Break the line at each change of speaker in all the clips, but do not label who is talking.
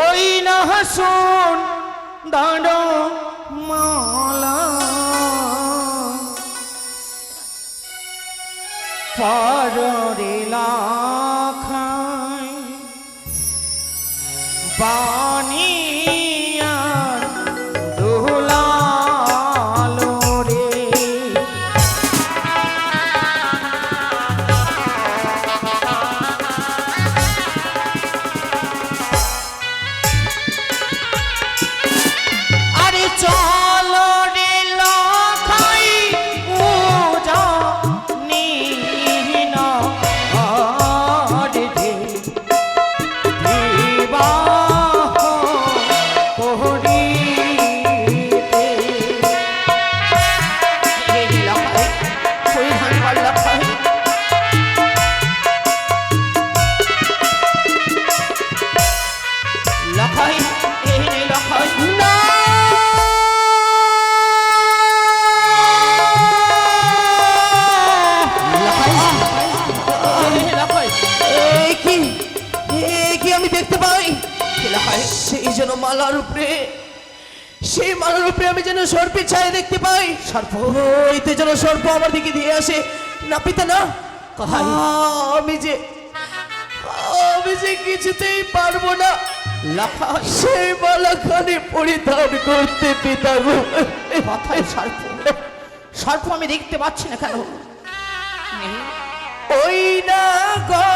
ওই না হাসুন দাঁড় মালা। পারে
মালার উপরে সেই মালার উপরে আমি যেন সর্পের ছায়া দেখতে পাই।
সর্প।
ওইতে যেন সর্প আমার দিকে দিয়ে আসে। না পিতা না?
কোথায়?
আমি যে আমি যে কিছুতেই পারব না। সেই মালাখানি পরিধান করতে পিতা গো।
কথায় সর্প? সর্প আমি দেখতে পাচ্ছি না কেন?
ওই না গলার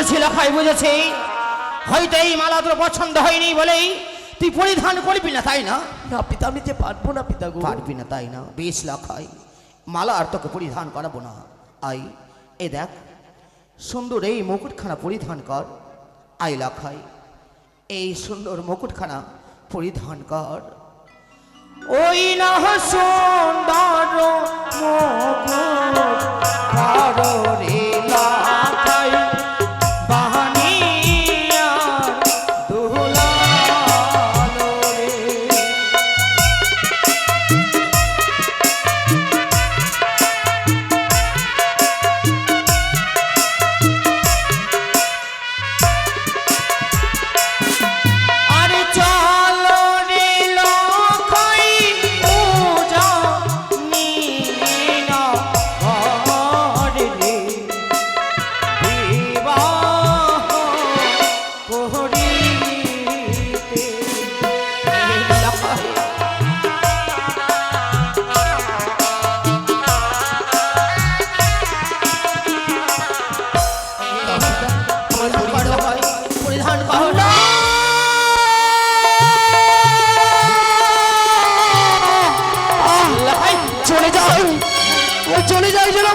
বুঝেছি লখাই বুঝেছি। হয়তো এই মালা তোর পছন্দ হয়নি বলেই তুই পরিধান করবি না তাই না?
না পিতা আমি যে পারব না পিতা গো।
পারবি না তাই না? বেশ লখাই মালা আর তোকে পরিধান করাবো না। আই এ দেখ সুন্দর এই মুকুটখানা পরিধান কর। আই লখাই এই সুন্দর মুকুটখানা পরিধান কর। ওই না সুন্দর মুকুট রে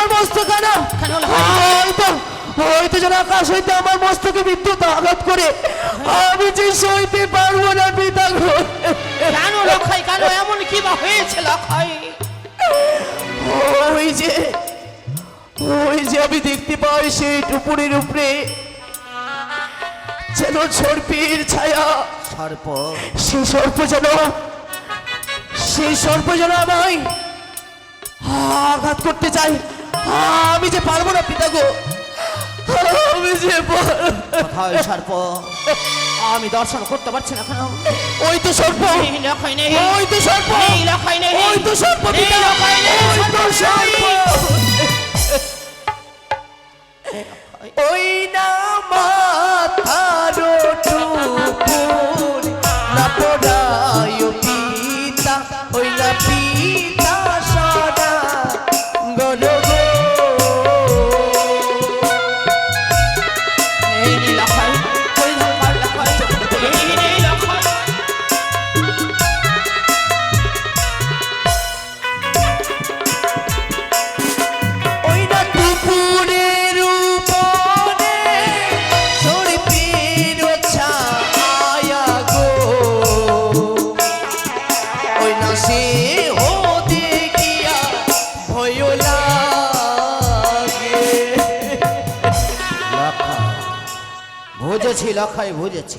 আমার মস্তকানা
কেন
হয়তো হয়তো যেন আকাশ হইতে আমার মস্তকে বিদ্যুৎ আঘাত করে। আমি যে সইতে পারব না পিতা গো।
কেন লখাই কেন এমন কি বা হয়েছে লখাই
ওই যে ওই যে আমি দেখতে পাই সেই টুপুরের উপরে যেন সর্পের ছায়া।
সর্প?
সেই সর্প যেন সেই সর্প যেন আমায় আঘাত করতে চাই আমি যে পারব না পিতা গো। আমি যে
কোথায় সর্প। আমি দর্শন করতে পারছি না কেন?
ওই তো সর্প। ওই তো
নেই।
ওই তো সর্প।
নেই লখাই নেই।
ওই তো
সর্প বুঝেছি লখাই বুঝেছি।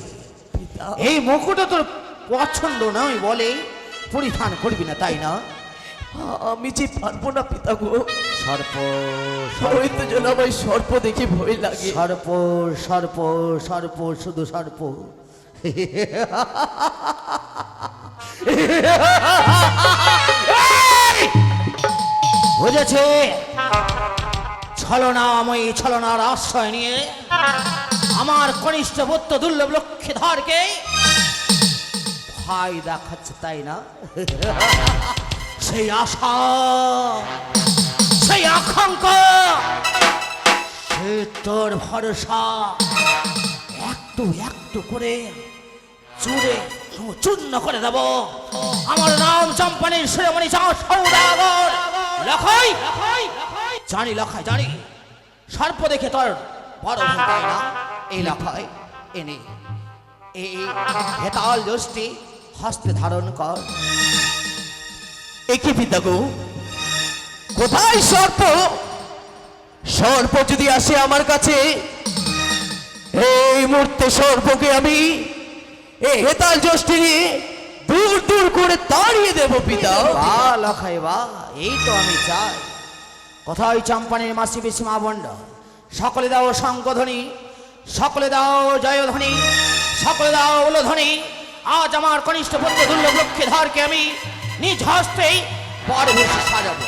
এই মুকুটও তোর পছন্দ নয় বলে পরিধান করবি না তাই না?
আমি যে পারব না পিতা গো।
সর্প
ওই তো যেন আমার সর্প দেখে ভয় লাগে।
সর্প সর্প সর্প শুধু সর্প। বুঝেছে? আমি ছলনার আশ্রয় নিয়ে আমার কনিষ্ঠ পুত্র দুর্লভ লক্ষ্মী লক্ষ্মীধরকে ভাই দেখাচ্ছে, তাই না? সেই আশা, সেই আকাঙ্ক্ষা, সে তোর ভরসা। একটু একটু করে চুরে চূর্ণ করে দেব। আমার নাম চম্পানির শিরোমণি সৌদাগর। লখাই জানি লখাই, জানি। সর্প দেখে তোর বড় তাই না। লখাই এনে। এই হেতাল দোষটি হস্তে ধারণ কর।
একই পিতা গো কোথায় সর্প? সর্প যদি আসে আমার কাছে এই মুহূর্তে সর্পকে আমি এই হেতাল নিয়ে দূর দূর করে তাড়িয়ে দেব পিতা।
বা লখাই বা এই তো আমি চাই। কোথায় চম্পানের মাসি বেশি মা বন্ড সকলে দাও শঙ্কধ্বনি। সকলে দাও জয় ধ্বনি, সকলে দাও উলধ্বনি। আজ আমার কনিষ্ঠ পুত্র দুর্লভ লক্ষ্মী ধরকে আমি নিজ হস্তেই বেশি সাজাবো।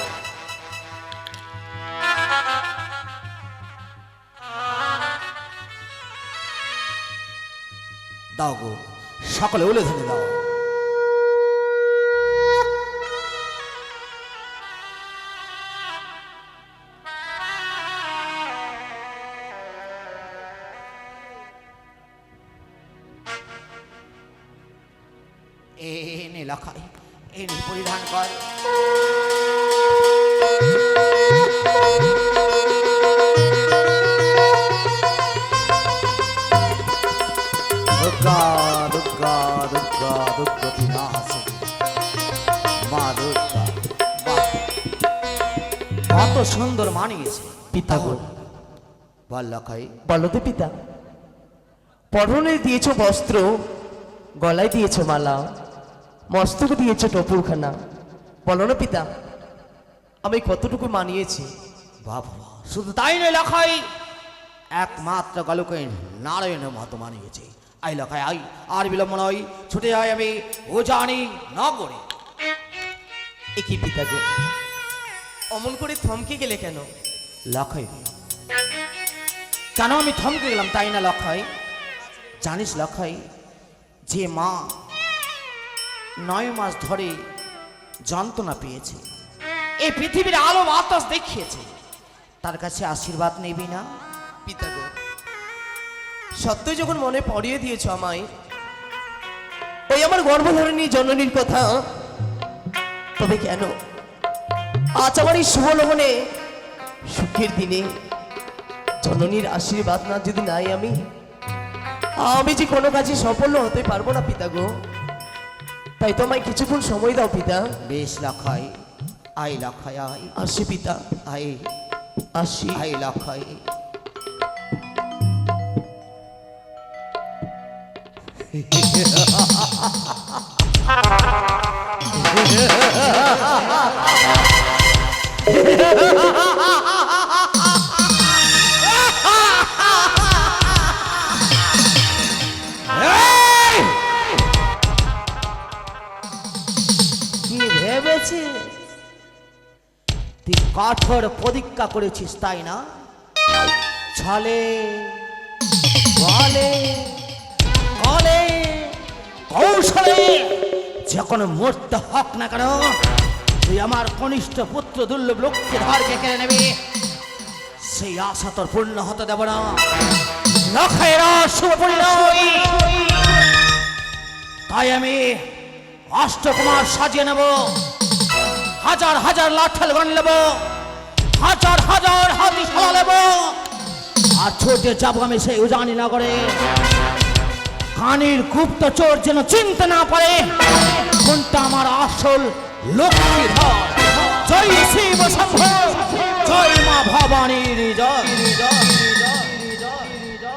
দাও গো, সকলে উলে ধরে দাও। এনে লখাই এনে পরিধান কর। দুর্গা দুর্গা দুর্গা দুর্গা বিনাশে মা দুর্গা! কত সুন্দর মানিয়েছে।
পিতা গো।
বল লখাই।
বলো তো পিতা। পরনে দিয়েছ বস্ত্র গলায় দিয়েছ মালা। মস্তকে দিয়েছে টপুরখানা বলো না পিতা আমি কতটুকু মানিয়েছি?
বাবা শুধু তাই নয় লখাই একমাত্র গলকে নারায়ণের মতো মানিয়েছে। আই লখাই আই আর বিলম্ব নয় ছুটে যাই আমি ও জানি নগরে
একই পিতা গো? অমন করে থমকে গেলে কেন?
লখাই কেন আমি থমকে গেলাম তাই না লখাই? জানিস লখাই যে মা নয় মাস ধরে যন্ত্রণা পেয়েছে। এই পৃথিবীর আলো বাতাস দেখিয়েছে। তার কাছে আশীর্বাদ নেবি না?
পিতা গো। সত্যই যখন মনে পড়িয়ে দিয়েছ আমায় ওই আমার গর্ভধারিণী জননীর কথা তবে কেন? আজ আমার এই শুভ লগনে সুখের দিনে জননীর আশীর্বাদ না যদি নাই আমি আমি যে কোনো কাজে সফল হতে পারব না পিতা গো। তাই তো কিছুক্ষণ সময় দাও পিতা।
বেশ লখাই আই লখাই আই।
আসি পিতা।
আই
আসি।
আই লখাই এই! কঠোর প্রতিজ্ঞা করেছিস, তাই না? ছলে, বলে, কলে, কৌশলে যে কোনো মরতে হক না কেন, তুই আমার কনিষ্ঠ পুত্র দুর্লভ লক্ষ্মী ধারকে কেড়ে নেবে। সেই আশা তোর পূর্ণ হতে দেব না। তাই আমি অষ্টকুমার সাজিয়ে নেব। হাজার হাজার লাঠেল গণ নেব। হাজার হাজার হাতি সালা নেব। আর ছোটে যাব আমি সেই উজানি নগরে। কানের গুপ্ত চোর যেন চিনতে না পারে। কোনটা আমার আসল লক্ষ্মী ধর জয় শিব শম্ভ। জয় মা ভবানীর জয় জয়।